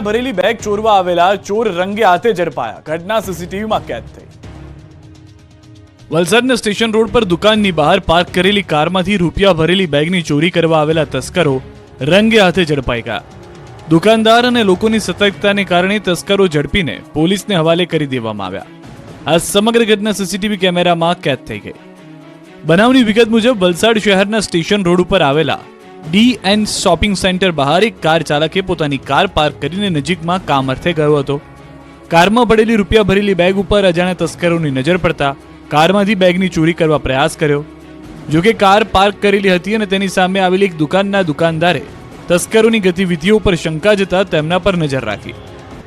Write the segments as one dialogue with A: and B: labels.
A: રૂપિયા ભરેલી બેગ ચોરવા આવેલા ચોર રંગે હાથે ઝડપાયા. ઘટના સીસીટીવીમાં કેદ થઈ. વલસાડના સ્ટેશન રોડ પર દુકાનની બહાર પાર્ક કરેલી કારમાંથી રૂપિયા ભરેલી બેગની ચોરી કરવા આવેલા તસ્કરો રંગે હાથે ઝડપાઈ ગયા. દુકાનદાર અને લોકોની સતર્કતાને કારણે તસ્કરો ઝડપીને પોલીસને હવાલે કરી દેવામાં આવ્યા. આ સમગ્ર ઘટના સીસીટીવી કેમેરામાં કેદ થઈ ગઈ. બનાવની વિગત મુજબ વલસાડ શહેરના સ્ટેશન રોડ ઉપર આવેલા ડી એન શોપિંગ સેન્ટર બહાર એક કાર ચાલકે પોતાની કાર પાર્ક કરીને નજીકમાં કામ અર્થે ગયો હતો. કારમાં પડેલી રૂપિયા ભરેલી બેગ ઉપર અજાણ્યા તસ્કરોની નજર પડતા કારમાંથી બેગની ચોરી કરવા પ્રયાસ કર્યો. જોકે કાર પાર્ક કરેલી હતી અને તેની સામે આવેલી એક દુકાનના દુકાનદારે તસ્કરોની ગતિવિધિઓ પર શંકા જતા તેમના પર નજર રાખી.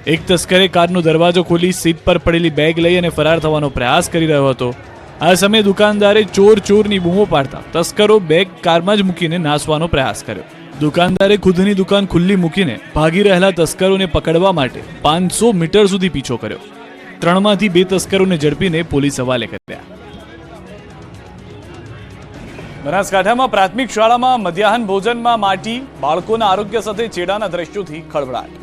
A: એક તસ્કરે કારનો દરવાજો ખોલી સીટ પર પડેલી બેગ લઈ અને ફરાર થવાનો પ્રયાસ કરી રહ્યો હતો. આ સમયે દુકાનદારે ચોર ચોરની બૂમો પાડતા તસ્કરો બેગ કારમાં જ મૂકીને નાસવાનો પ્રયાસ કર્યો. દુકાનદારે ખુદની દુકાન ખુલ્લી મૂકીને ભાગી રહેલા તસ્કરોને પકડવા માટે પાંચસો મીટર સુધી પીછો કર્યો. ત્રણમાંથી બે તસ્કરોને ઝડપીને પોલીસ હવાલે કર્યા. બનાસકાંઠામાં પ્રાથમિક શાળામાં મધ્યાહન ભોજનમાં માટી બાળકોના આરોગ્ય સાથે ચેડાના દ્રશ્યોથી ખળભળાટ.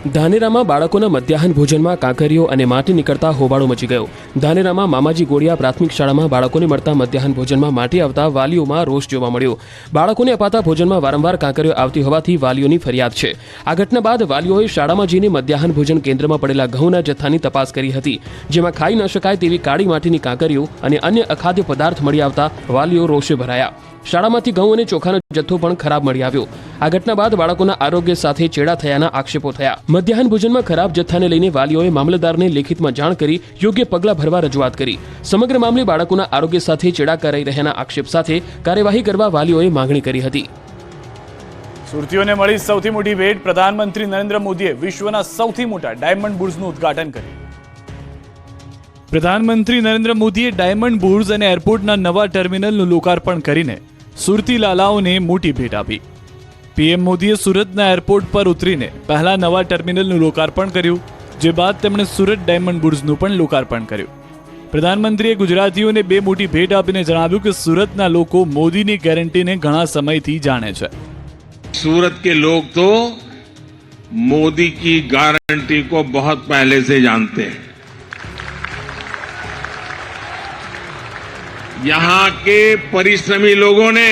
B: ધાનેરામાં બાળકોના મધ્યાહન ભોજનમાં કાંકરીઓ અને માટી નીકળતા હોબાળો મચી ગયો. ધાનેરામાં મામાજી ગોળિયા પ્રાથમિક શાળામાં બાળકોને મળતા મધ્યાહન ભોજનમાં માટી આવતા વાલીઓમાં રોષ જોવા મળ્યો. બાળકોને અપાતા ભોજનમાં વારંવાર કાંકરીઓ આવતી હોવાથી વાલીઓની ફરિયાદ છે. આ ઘટના બાદ વાલીઓએ શાળામાં જઈને મધ્યાહન ભોજન કેન્દ્રમાં પડેલા ઘઉંના જથ્થાની તપાસ કરી હતી, જેમાં ખાઈ ન શકાય તેવી કાળી માટીની કાંકરીઓ અને અન્ય અખાદ્ય પદાર્થ મળી આવતા વાલીઓ રોષે ભરાયા. શાળામાંથી ઘઉં અને ચોખાનો જથ્થો પણ ખરાબ મળી આવ્યો. આ ઘટના બાદ બાળકોના આરોગ્ય સાથે ચેડા થયાના આક્ષેપો થયા. મધ્યાહન ભોજનમાં ખરાબ જથ્થાને લઈને વાલીઓએ મામલતદારને લેખિતમાં જાણ કરી યોગ્ય પગલાં ભરવા રજૂઆત કરી. સમગ્ર મામલે બાળકોના આરોગ્ય સાથે ચેડા કરાઈ રહ્યાના આક્ષેપ સાથે કાર્યવાહી કરવા વાલીઓએ માંગણી કરી હતી.
A: સુરતીઓને મળી સૌથી મોટી ભેટ પ્રધાનમંત્રી નરેન્દ્ર મોદીએ વિશ્વના સૌથી મોટા ડાયમંડ બુર્સનું ઉદ્ઘાટન કર્યું. પ્રધાનમંત્રી નરેન્દ્ર મોદીએ ડાયમંડ બુર્સ અને એરપોર્ટના નવા ટર્મિનલનું લોકાર્પણ કરીને સુરતી લાલાઓને મોટી ભેટ આપી પીએમ મોદીએ સુરતના એરપોર્ટ પર ઉતરીને પહેલા નવા ટર્મિનલનું લોકાર્પણ કર્યું જે બાદ તેમણે સુરત ડાયમંડ બુર્સનું પણ લોકાર્પણ કર્યું પ્રધાનમંત્રીએ ગુજરાતીઓને બે મોટી ભેટ આપીને જણાવ્યું કે સુરતના લોકો મોદીની ગેરંટીને ઘણા સમયથી જાણે છે
C: सूरत के लोग तो मोदी की गारंटी को बहुत पहले से जानते हैं यहां के परिश्रमी लोगों ने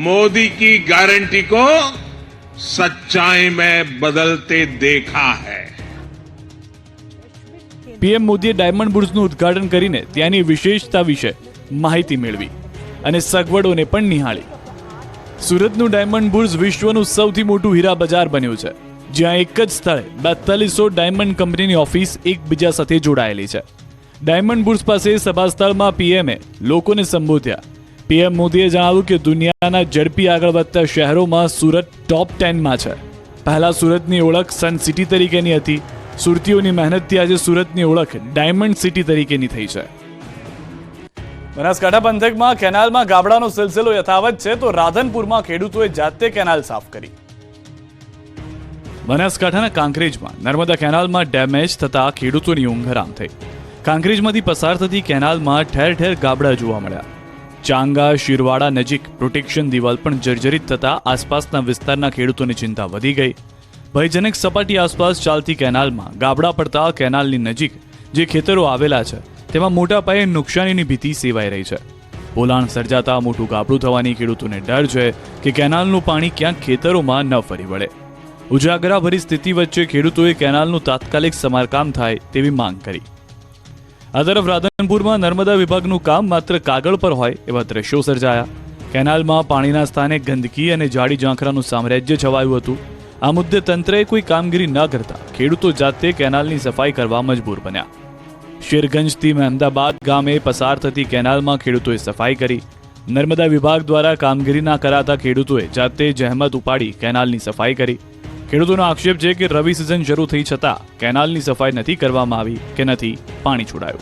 C: मोदी की गारंटी को सच्चाई में बदलते देखा है
A: પીએમ મોદીએ ડાયમંડ બુર્સનું ઉદ્ઘાટન કરીને ત્યાંની વિશેષતા વિશે માહિતી મેળવી અને સગવડોને પણ નિહાળી સુરતનું ડાયમંડ બુર્સ વિશ્વનું સૌથી મોટું હીરા બજાર બન્યું છે જ્યાં એક જ સ્થળે બેતાલીસો ડાયમંડ કંપનીની ઓફિસ એકબીજા સાથે જોડાયેલી છે ડાયમંડ બુર્સ પાસે સભાસ્થળમાં પીએમએ લોકોને સંબોધ્યા. પીએમ મોદીએ જણાવ્યું કે દુનિયાના ઝડપી આગળ વધતા શહેરોમાં સુરત ટોપ ટેનમાં છે. પહેલા સુરતની ઓળખ સન સિટી તરીકેની હતી. સુરતીઓની મહેનતથી આજે સુરતની ઓળખ ડાયમંડ સિટી તરીકેની થઈ છે. બનાસકાંઠા પંથકમાં કેનાલમાં ગાબડાનો સિલસિલો યથાવત છે તો રાધનપુરમાં ખેડૂતોએ જાતે કેનાલ સાફ કરી. બનાસકાંઠાના કાંકરેજમાં નર્મદા કેનાલમાં ડેમેજ થતા ખેડૂતોની ઊંઘ થઈ. કાંકરેજમાંથી પસાર થતી કેનાલમાં ઠેર ઠેર ગાબડા જોવા મળ્યા. ચાંગા, શિરવાડા નજીક પ્રોટેક્શન દિવાલ પણ જર્જરિત થતા આસપાસના વિસ્તારના ખેડૂતોની ચિંતા વધી ગઈ. ભયજનક સપાટી આસપાસ ચાલતી કેનાલમાં ગાબડા પડતા કેનાલની નજીક જે ખેતરો આવેલા છે, તેમાં મોટા પાયે નુકસાનીની ભીતિ સેવાઈ રહી છે. પોલાણ સર્જાતા મોટું ગાબડું થવાની ખેડૂતોને ડર છે કે કેનાલનું પાણી ક્યાંક ખેતરોમાં ન ફરી વળે. ઉજાગરાભરી સ્થિતિ વચ્ચે ખેડૂતોએ કેનાલનું તાત્કાલિક સમારકામ થાય તેવી માંગ કરી. આ તરફ રાધનપુરમાં નર્મદા વિભાગનું કામ માત્ર કાગળ પર હોય એવા દ્રશ્યો સર્જાયા. કેનાલમાં પાણીના સ્થાને ગંદકી અને જાડી ઝાંખરાનું સામ્રાજ્ય છવાયું હતું. આ મુદ્દે તંત્રએ કોઈ કામગીરી ન કરતા ખેડૂતો જાતે કેનાલની સફાઈ કરવા મજબૂર બન્યા. શેરગંજથી મહેમદાબાદ ગામે પસાર થતી કેનાલમાં ખેડૂતોએ સફાઈ કરી. નર્મદા વિભાગ દ્વારા કામગીરી ના કરાતા ખેડૂતોએ જાતે જહેમત ઉપાડી કેનાલની સફાઈ કરી. ખેડૂતોનો આક્ષેપ છે કે રવિ સિઝન શરૂ થઈ છતાં કેનાલની સફાઈ નથી કરવામાં આવી કે નથી પાણી છોડાયું.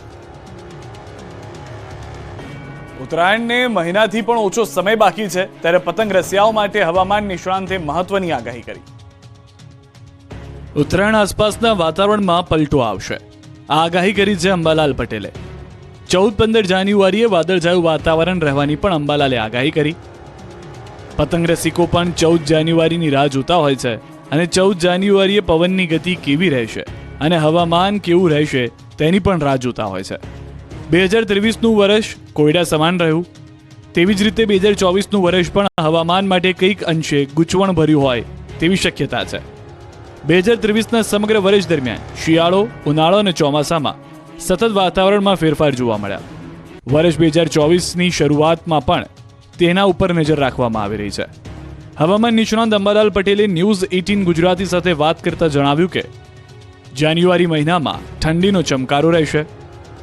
A: ઉત્તરાયણને મહિનાથી પણ ઓછો સમય બાકી છે ત્યારે પતંગ રસિયાઓ માટે હવામાન નિષ્ણાંતે મહત્વની આગાહી કરી. ઉત્તરાયણ આસપાસના વાતાવરણમાં પલટો આવશે. આ આગાહી કરી છે અંબાલાલ પટેલે. ચૌદ પંદર જાન્યુઆરીએ વાદળછાયું વાતાવરણ રહેવાની પણ અંબાલાલે આગાહી કરી. પતંગ રસિકો પણ ચૌદ જાન્યુઆરીની રાહ જોતા હોય છે. અને ચૌદ જાન્યુઆરીએ પવનની ગતિ કેવી રહેશે અને હવામાન કેવું રહેશે તેની પણ રાહ જોતા હોય છે. બે હજાર ત્રેવીસનું વર્ષ કોયડા સમાન રહ્યું. તેવી જ રીતે બે હજાર ચોવીસનું વર્ષ પણ હવામાન માટે કંઈક અંશે ગૂંચવણ ભર્યું હોય તેવી શક્યતા છે. બે હજાર ત્રેવીસના સમગ્ર વર્ષ દરમિયાન શિયાળો, ઉનાળો અને ચોમાસામાં સતત વાતાવરણમાં ફેરફાર જોવા મળ્યા. વર્ષ બે હજાર ચોવીસની શરૂઆતમાં પણ તેના ઉપર નજર રાખવામાં આવી રહી છે. હવામાન નિષ્ણાંત અંબાલાલ પટેલે ન્યૂઝ એટીન ગુજરાતી સાથે વાત કરતા જણાવ્યું કે, જાન્યુઆરી મહિનામાં ઠંડીનો ચમકારો રહેશે.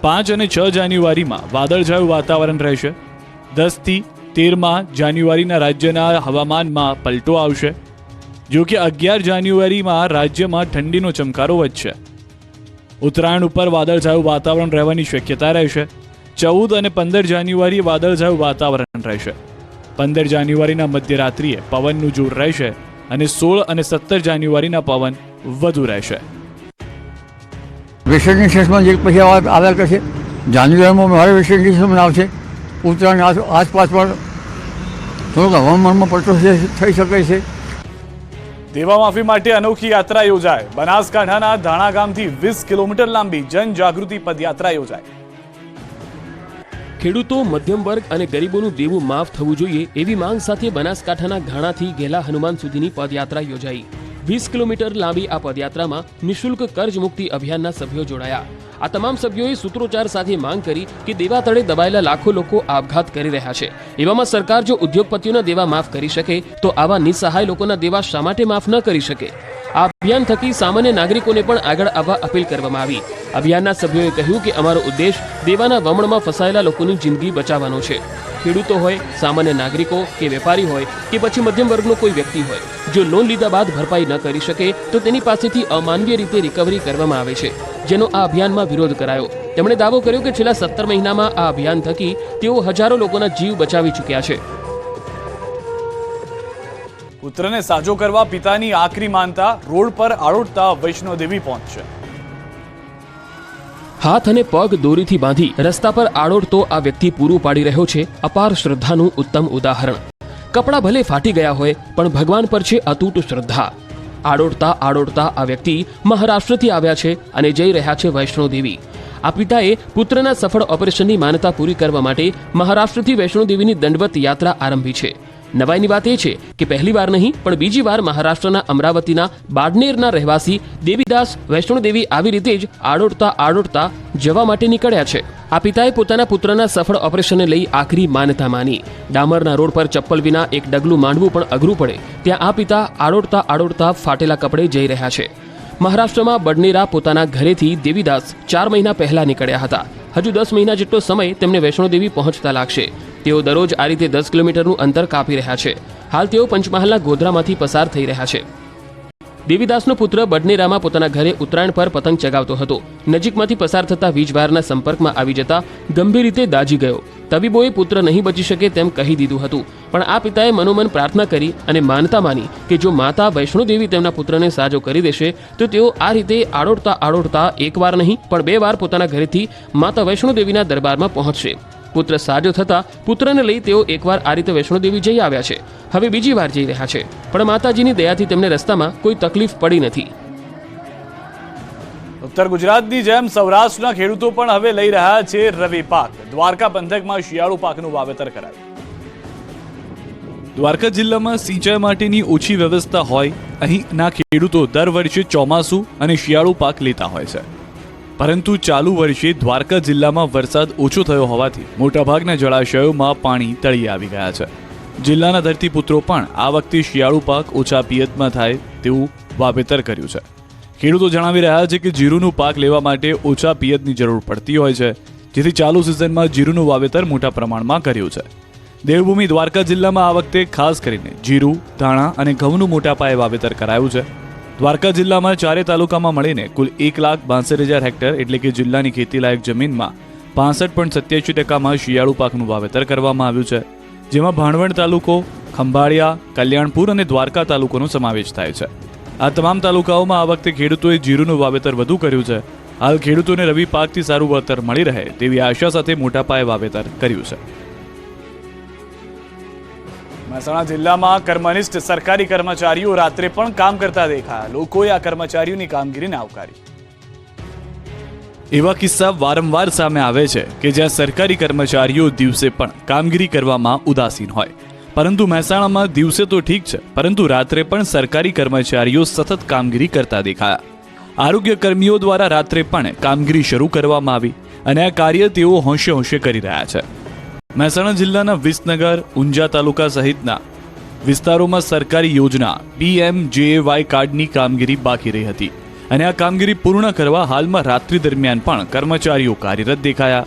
A: પાંચ અને છ જાન્યુઆરીમાં વાદળછાયું વાતાવરણ રહેશે. દસથી તેરમાં જાન્યુઆરીના રાજ્યના હવામાનમાં પલટો આવશે. જો કે અગિયાર જાન્યુઆરીમાં રાજ્યમાં ઠંડીનો ચમકારો વધશે. ઉત્તરાયણ ઉપર વાદળછાયું વાતાવરણ રહેવાની શક્યતા રહેશે. ચૌદ અને પંદર જાન્યુઆરીએ વાદળછાયું વાતાવરણ રહેશે. પંદર જાન્યુઆરીના મધ્યરાત્રિએ પવનનું જોર રહેશે અને સોળ અને સત્તર જાન્યુઆરીના પવન વધુ રહેશે.
D: વેસ્ટ ઇન્ડિઝમાં જે પછી આવા- આવ્યા કરશે જાન્યુઆરીમાં મારે વેસ્ટ ઇન્ડિઝમાં આવશે ઉત્તરાયણ આસપાસ પણ થોડોક હવામાનમાં પડતો થઈ શકે છે.
A: દેવા માફી માટે અનોખી યાત્રા યોજાય. બનાસકાંઠાના ધાણા ગામથી વીસ કિલોમીટર લાંબી જનજાગૃતિ પદયાત્રા યોજાય.
B: ખેડૂતો, મધ્યમ વર્ગ અને ગરીબોનું દેવું માફ થવું જોઈએ એવી માંગ સાથે બનાસકાંઠાના ઘાણાથી ઘેલા હનુમાન સુધીની પદયાત્રા યોજાઈ. વીસ કિલોમીટર લાંબી આ પદયાત્રામાં નિઃશુલ્ક કર્જ મુક્તિ અભિયાનના સભ્યો જોડાયા. આ તમામ સભ્યોએ સૂત્રોચ્ચાર સાથે માંગ કરી કે દેવા તળે દબાયેલા લાખો લોકો આપઘાત કરી રહ્યા છે. એવામાં સરકાર જો ઉદ્યોગપતિઓના દેવા માફ કરી શકે, તો આવા નિસહાય લોકોના દેવા શા માટે માફ ન કરી શકે? આ અભિયાન થકી સામાન્ય નાગરિકોને પણ આગળ આવવા અપીલ કરવામાં આવી. અભિયાનના સભ્યોએ કહ્યું કે અમારો ઉદ્દેશ દેવાના વમણમાં ફસાયેલા લોકોની જિંદગી બચાવવાનો છે. ખેડૂતો હોય, સામાન્ય નાગરિકો કે વેપારી હોય કે પછી મધ્યમ વર્ગનો કોઈ વ્યક્તિ હોય, જો લોન લીધા બાદ ભરપાઈ ન કરી શકે, તો તેની પાસેથી અમાનવીય રીતે રિકવરી કરવામાં આવે છે. જેનો આ અભિયાનમાં વિરોધ કરાયો. તેમણે દાવો કર્યો કે છેલ્લા સત્તર મહિનામાં આ અભિયાન થકી તેઓ હજારો લોકોના જીવ બચાવી ચૂક્યા છે.
A: પુત્રને સાજો કરવા પિતાની આકરી માનતા રોડ પર આળોટતા વૈષ્ણોદેવી પહોંચશે
B: હાથ અને પગ દોરીથી બાંધી રસ્તા પર આડોડતો આ વ્યક્તિ પૂરું પાડી રહ્યો છે અપાર શ્રદ્ધાનું ઉત્તમ ઉદાહરણ. કપડાં ભલે ફાટી ગયા હોય પણ ભગવાન પર છે અતૂટ શ્રદ્ધા. આડોડતા આડોડતા આ વ્યક્તિ મહારાષ્ટ્રથી આવ્યા છે અને જઈ રહ્યા છે વૈષ્ણોદેવી. આ પિતાએ પુત્રના સફળ ઓપરેશનની માન્યતા પૂરી કરવા માટે મહારાષ્ટ્રથી વૈષ્ણોદેવીની દંડવત યાત્રા આરંભી છે. નવાઈની વાત એ છે કે પહેલી વાર નહીં, પણ બીજી વાર મહારાષ્ટ્રના અમરાવતીના બાડનેરના રહેવાસી દેવીદાસ વૈષ્ણોદેવી આવી રીતે જ આડોડતા આડોડતા જવા માટે નીકળ્યા છે. આ પિતાએ પોતાના પુત્રના સફળ ઓપરેશનને લઈ આખરી માન્યતા માની. ડામરના રોડ પર ચપ્પલ વિના એક ડગલું માંડવું પણ અઘરું પડે. ત્યાં આ પિતા આડોડતા આડોડતા ફાટેલા કપડે જઈ રહ્યા છે. મહારાષ્ટ્રમાં બડનેરા પોતાના ઘરેથી દેવીદાસ ચાર મહિના પહેલા નીકળ્યા હતા. હજુ દસ મહિના જેટલો સમય તેમને વૈષ્ણોદેવી પહોંચતા લાગશે. તેઓ દરરોજ આ રીતે દસ કિલોમીટરનું અંતર કાપી રહ્યા છે. હાલ તેઓ પંચમહાલના ગોધરામાંથી પસાર થઈ રહ્યા છે. દેવીદાસનો પુત્ર બડનેરામાં પોતાના ઘરે ઉત્તરાયણ પર પતંગ ચગાવતો હતો. નજીકમાંથી પસાર થતા વીજવાયરના સંપર્કમાં આવી જતા ગંભીર રીતે દાજી ગયો. તબીબોએ પુત્ર નહીં બચી શકે તેમ કહી દીધું હતું. પણ આ પિતાએ મનોમન પ્રાર્થના કરી અને માનતા માની કે જો માતા વૈષ્ણોદેવી તેમના પુત્રને સાજો કરી દેશે, તો તેઓ આ રીતે આડોડતા આડોડતા એકવાર નહીં, પણ બે વાર પોતાના ઘરેથી માતા વૈષ્ણોદેવીના દરબારમાં પહોંચશે. પુત્ર સાજો થતાં પુત્રને લઈ તેઓ એકવાર આ રીતે વૈષ્ણોદેવી જઈ આવ્યા છે. હવે બીજી વાર જઈ રહ્યા છે. પણ માતાજીની દયાથી તેમને રસ્તામાં કોઈ તકલીફ પડી નથી.
A: ઉત્તર ગુજરાતની જેમ સૌરાષ્ટ્રના ખેડૂતો પણ હવે લઈ રહ્યા છે રવિ પાક. દ્વારકા પંથકમાં શિયાળુ પાકનું વાવેતર કરાયું. દ્વારકા જિલ્લામાં સિંચાઈ માટેની ઓછી વ્યવસ્થા હોય અહીંના ખેડૂતો દર વર્ષે ચોમાસું અને શિયાળુ પાક લેતા હોય છે. પરંતુ ચાલુ વર્ષે દ્વારકા જિલ્લામાં વરસાદ ઓછો થયો હોવાથી મોટાભાગના જળાશયોમાં પાણી તળી આવી ગયા છે. જિલ્લાના ધરતીપુત્રો પણ આ વખતે શિયાળુ પાક ઓછા પિયતમાં થાય તેવું વાવેતર કર્યું છે. ખેડૂતો જણાવી રહ્યા છે કે જીરુનું પાક લેવા માટે ઓછા પિયતની જરૂર પડતી હોય છે, જેથી ચાલુ સિઝનમાં જીરુનું વાવેતર મોટા પ્રમાણમાં કર્યું છે. દેવભૂમિ દ્વારકા જિલ્લામાં આ વખતે ખાસ કરીને જીરું, ધાણા અને ઘઉંનું મોટા પાયે વાવેતર કરાયું છે. દ્વારકા જિલ્લામાં ચારે તાલુકામાં મળીને કુલ એક લાખ બાસઠ હજાર હેક્ટર એટલે કે જિલ્લાની ખેતીલાયક જમીનમાં પાસઠ પોઈન્ટ સત્યાસી ટકામાં શિયાળુ પાકનું વાવેતર કરવામાં આવ્યું છે, જેમાં ભાણવડ તાલુકો, ખંભાળિયા, કલ્યાણપુર અને દ્વારકા તાલુકોનો સમાવેશ થાય છે. આ તમામ તાલુકાઓમાં આ વખતે ખેડૂતોએ જીરુનું વાવેતર વધુ કર્યું છે. હાલ ખેડૂતોને રવિ પાકથી સારું વળતર મળી રહે તેવી આશા સાથે મોટા પાયે વાવેતર કર્યું છે. મહેસાણા જિલ્લામાં કર્મનિષ્ઠ સરકારી કર્મચારીઓ રાત્રે પણ કામ કરતા દેખાયા. લોકોએ આ કર્મચારીઓની કામગીરીને આવકારી. એવા કિસ્સા વારંવાર સામે આવે છે કે જ્યાં સરકારી કર્મચારીઓ દિવસે પણ કામગીરી કરવામાં ઉદાસીન હોય. પરંતુ મહેસાણામાં દિવસે તો ઠીક છે, પરંતુ રાત્રે પણ સરકારી કર્મચારીઓ સતત કામગીરી કરતા દેખાયા. આરોગ્ય કર્મીઓ દ્વારા રાત્રે પણ કામગીરી શરૂ કરવામાં આવી અને આ કાર્ય તેઓ હોંશે હોંશે કરી રહ્યા છે. મહેસાણા જિલ્લાના વિસનગર, ઊંઝા તાલુકા સહિતના વિસ્તારોમાં સરકારી યોજના પીએમ જેએવાય કાર્ડની કામગીરી બાકી રહી હતી. અને આ કામગીરી પૂર્ણ કરવા હાલમાં રાત્રિ દરમિયાન પણ કર્મચારીઓ કાર્યરત દેખાયા.